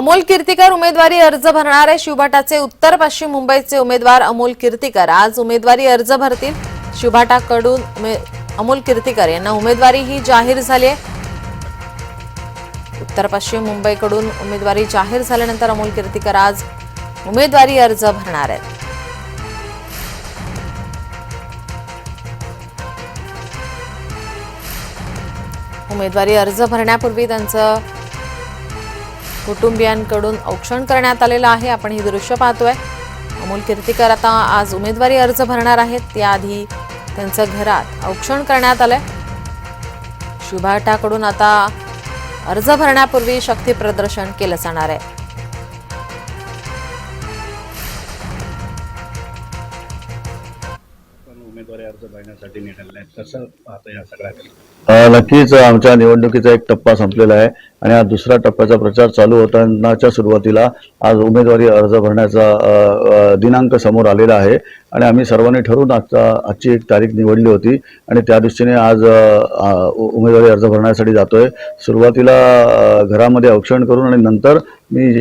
अमोल कीर्तीकर उमेदवारी अर्ज भरणारे शिवभाटाचे उत्तर पश्चिम मुंबईचे उमेदवार अमोल कीर्तीकर. आज उमेदवारी अर्ज भरतील शिवभाटाकडून उमे- अमोल कीर्तिकर. यांना उमेदवारी ही जाहीर झाली आहे. उत्तर पश्चिम मुंबईकडून उमेदवारी जाहीर झाल्यानंतर अमोल कीर्तिकर आज उमेदवारी अर्ज भरणार आहेत. उमेदवारी अर्ज भरण्यापूर्वी त्यांचं कुटुंबियांकडून औक्षण करण्यात आलेलं आहे. आपण ही दृश्य पाहतोय. अमोल कीर्तिकर आता आज उमेदवारी अर्ज भरणार आहेत. त्याआधी त्यांचं घरात औक्षण करण्यात आलंय. शुभाटाकडून आता अर्ज भरण्यापूर्वी शक्ती प्रदर्शन केलं जाणार आहे. उमेदवारी अर्ज भरण्यासाठी निघाले आहेत. कसं पाहता या सगळ्या नक्कीच आमच्या निवडणुकीचा एक टप्पा संपलेला आहे आणि हा दुसरा टप्प्याचा प्रचार चालू होतानाच्या सुरुवातीला आज उमेदवारी अर्ज भरण्याचा दिनांक समोर आलेला आहे. आणि आम्ही सर्वांनी ठरवून आजचा आजची एक तारीख निवडली होती आणि त्या दृष्टीने आज उमेदवारी अर्ज भरण्यासाठी जातोय. सुरुवातीला घरामध्ये औक्षण करून आणि नंतर मी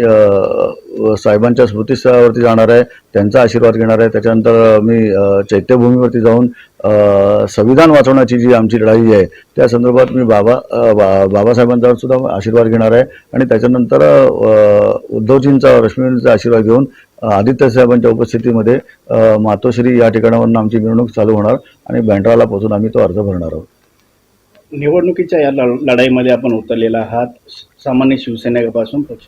साहेबांच्या स्मृतीस्थळावरती जाणार आहे त्यांचा आशीर्वाद घेणार आहे. त्याच्यानंतर मी चैत्यभूमीवरती जाऊन संविधान वाचवण्याची जी आमची लढाई आहे त्या संदर्भात मी बाबा बा- बाबासाहेबांचा सुद्धा आशीर्वाद घेणार आहे. आणि त्याच्यानंतर उद्धवजींचा रश्मीजींचा आशीर्वाद घेऊन आदित्य साहेबांच्या उपस्थितीमध्ये मातोश्री या ठिकाणावरून आमची मिरवणूक चालू होणार आणि बँड्राला पोहोचून आम्ही तो अर्ज भरणार आहोत. निवडणुकीच्या या लढाईमध्ये आपण उतरलेला आहात. सामान्य शिवसेनेपासून पक्ष